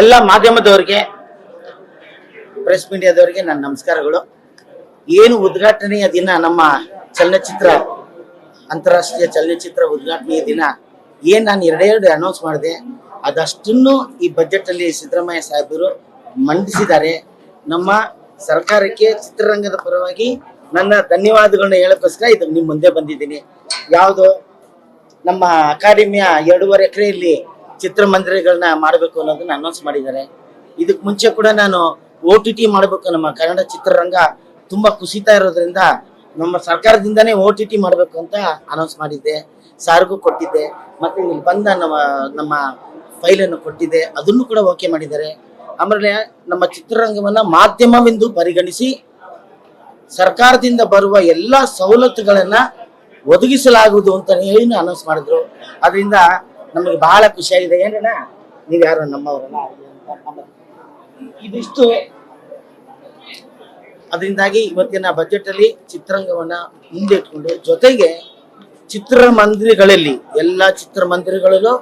ಎಲ್ಲ ಮಾಧ್ಯಮದವರಿಗೆ ಪ್ರೆಸ್ ಮೀಡಿಯಾದವರಿಗೆ ನನ್ನ ನಮಸ್ಕಾರಗಳು. ಏನು ಉದ್ಘಾಟನೆಯ ದಿನ ನಮ್ಮ ಚಲನಚಿತ್ರ, ಅಂತಾರಾಷ್ಟ್ರೀಯ ಚಲನಚಿತ್ರ ಉದ್ಘಾಟನೆಯ ದಿನ, ಏನು ನಾನು ಎರಡೆರಡು ಅನೌನ್ಸ್ ಮಾಡಿದೆ, ಅದಷ್ಟನ್ನು ಈ ಬಜೆಟ್ ಅಲ್ಲಿ ಸಿದ್ದರಾಮಯ್ಯ ಸಾಹೇಬರು ಮಂಡಿಸಿದ್ದಾರೆ. ನಮ್ಮ ಸರ್ಕಾರಕ್ಕೆ ಚಿತ್ರರಂಗದ ಪರವಾಗಿ ನನ್ನ ಧನ್ಯವಾದಗಳನ್ನ ಹೇಳಕ್ಕೋಸ್ಕರ ಇದು ನಿಮ್ಮ ಮುಂದೆ ಬಂದಿದ್ದೀನಿ. ಯಾವುದು ನಮ್ಮ ಅಕಾಡೆಮಿಯ ಎರಡೂವರೆ ಎಕರೆಯಲ್ಲಿ ಚಿತ್ರಮಂದಿರಗಳನ್ನ ಮಾಡಬೇಕು ಅನ್ನೋದನ್ನ ಅನೌನ್ಸ್ ಮಾಡಿದ್ದಾರೆ. ಇದಕ್ ಮುಂಚೆ ಕೂಡ ನಾನು ಒ ಟಿ ಟಿ ಮಾಡಬೇಕು ನಮ್ಮ ಕನ್ನಡ ಚಿತ್ರರಂಗ ತುಂಬಾ ಕುಸಿತಾ ಇರೋದ್ರಿಂದ ನಮ್ಮ ಸರ್ಕಾರದಿಂದಾನೇ ಓ ಟಿ ಟಿ ಮಾಡಬೇಕು ಅಂತ ಅನೌನ್ಸ್ ಮಾಡಿದ್ದೆ. ಸಾರ್ಗೂ ಕೊಟ್ಟಿದ್ದೆ. ಮತ್ತೆ ಇಲ್ಲಿ ಬಂದ ನಮ್ಮ ನಮ್ಮ ಫೈಲನ್ನು ಕೊಟ್ಟಿದ್ದೆ. ಅದನ್ನು ಕೂಡ ಓಕೆ ಮಾಡಿದ್ದಾರೆ. ಆಮೇಲೆ ನಮ್ಮ ಚಿತ್ರರಂಗವನ್ನ ಮಾಧ್ಯಮವೆಂದು ಪರಿಗಣಿಸಿ ಸರ್ಕಾರದಿಂದ ಬರುವ ಎಲ್ಲ ಸವಲತ್ತುಗಳನ್ನ ಒದಗಿಸಲಾಗುವುದು ಅಂತ ಹೇಳಿ ಅನೌನ್ಸ್ ಮಾಡಿದ್ರು. ಅದರಿಂದ ನಮಗೆ ಬಹಳ ಖುಷಿಯಾಗಿದೆ ಏನಣ್ಣ ನೀವು ಯಾರು ನಮ್ಮವರಲ್ಲ ಇದಿಷ್ಟು. ಅದರಿಂದಾಗಿ ಇವತ್ತಿನ ಬಜೆಟ್ ಅಲ್ಲಿ ಚಿತ್ರರಂಗವನ್ನ ಮುಂದೆ ಇಟ್ಕೊಂಡು ಜೊತೆಗೆ ಚಿತ್ರಮಂದಿರಗಳಲ್ಲಿ ಎಲ್ಲ ಚಿತ್ರಮಂದಿರಗಳಲ್ಲೂ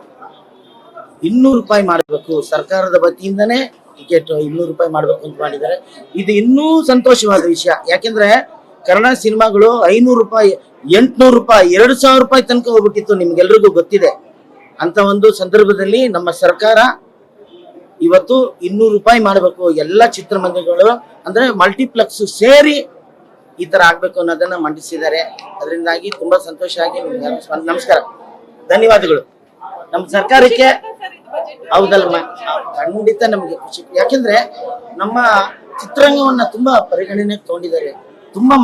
ಇನ್ನೂರು ರೂಪಾಯಿ ಮಾಡಬೇಕು. ಸರ್ಕಾರದ ವತಿಯಿಂದನೇ ಟಿಕೆಟ್ ಇನ್ನೂರು ರೂಪಾಯಿ ಮಾಡಬೇಕು ಅಂತ ಮಾಡಿದ್ದಾರೆ. ಇದು ಇನ್ನೂ ಸಂತೋಷವಾದ ವಿಷಯ. ಯಾಕೆಂದ್ರೆ ಕನ್ನಡ ಸಿನಿಮಾಗಳು ಐನೂರು ರೂಪಾಯಿ ಎಂಟ್ನೂರು ರೂಪಾಯಿ ಎರಡು ಸಾವಿರ ರೂಪಾಯಿ ತನಕ ಹೋಗ್ಬಿಟ್ಟಿತ್ತು. ನಿಮ್ಗೆಲ್ರಿಗೂ ಗೊತ್ತಿದೆ. ಅಂತ ಒಂದು ಸಂದರ್ಭದಲ್ಲಿ ನಮ್ಮ ಸರ್ಕಾರ ಇವತ್ತು ಇನ್ನೂರು ರೂಪಾಯಿ ಮಾಡಬೇಕು. ಎಲ್ಲ ಚಿತ್ರಮಂದಿರಗಳು ಅಂದ್ರೆ ಮಲ್ಟಿಪ್ಲೆಕ್ಸ್ ಸೇರಿ ಈ ತರ ಆಗ್ಬೇಕು ಅನ್ನೋದನ್ನ ಮಂಡಿಸಿದ್ದಾರೆ. ಅದರಿಂದಾಗಿ ತುಂಬಾ ಸಂತೋಷ ಆಗಿ ನಮಸ್ಕಾರ. ಧನ್ಯವಾದಗಳು. ನಮ್ಮ ಸರ್ಕಾರಕ್ಕೆ ಹೌದಲ್ಮ ಖಂಡಿತ ನಮಗೆ ಖುಷಿ. ಯಾಕೆಂದ್ರೆ ನಮ್ಮ ಚಿತ್ರರಂಗವನ್ನ ತುಂಬಾ ಪರಿಗಣನೆಗೆ ತಗೊಂಡಿದ್ದಾರೆ. ತುಂಬಾ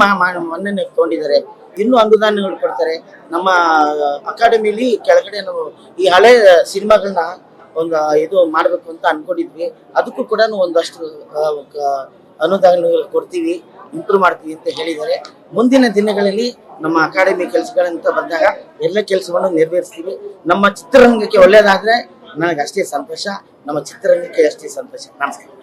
ಮನ್ನಣೆ ತಗೊಂಡಿದ್ದಾರೆ ಇನ್ನೂ ಅನುದಾನಗಳು ಕೊಡ್ತಾರೆ. ನಮ್ಮ ಅಕಾಡೆಮಿಲಿ ಕೆಳಗಡೆ ನಾವು ಈ ಹಳೆ ಸಿನಿಮಾಗಳನ್ನ ಒಂದು ಇದು ಮಾಡ್ಬೇಕು ಅಂತ ಅನ್ಕೊಂಡಿದ್ವಿ. ಅದಕ್ಕೂ ಕೂಡ ಒಂದಷ್ಟು ಅನುದಾನಗಳು ಕೊಡ್ತೀವಿ ಇಂಪ್ರೂವ್ ಮಾಡ್ತೀವಿ ಅಂತ ಹೇಳಿದ್ದಾರೆ. ಮುಂದಿನ ದಿನಗಳಲ್ಲಿ ನಮ್ಮ ಅಕಾಡೆಮಿ ಕೆಲಸಗಳಂತ ಬಂದಾಗ ಎಲ್ಲ ಕೆಲಸವನ್ನು ನೆರವೇರಿಸ್ತೀವಿ. ನಮ್ಮ ಚಿತ್ರರಂಗಕ್ಕೆ ಒಳ್ಳೇದಾದ್ರೆ ನನಗೆ ಅಷ್ಟೇ ಸಂತೋಷ. ನಮ್ಮ ಚಿತ್ರರಂಗಕ್ಕೆ ಅಷ್ಟೇ ಸಂತೋಷ. ನಮಸ್ಕಾರ.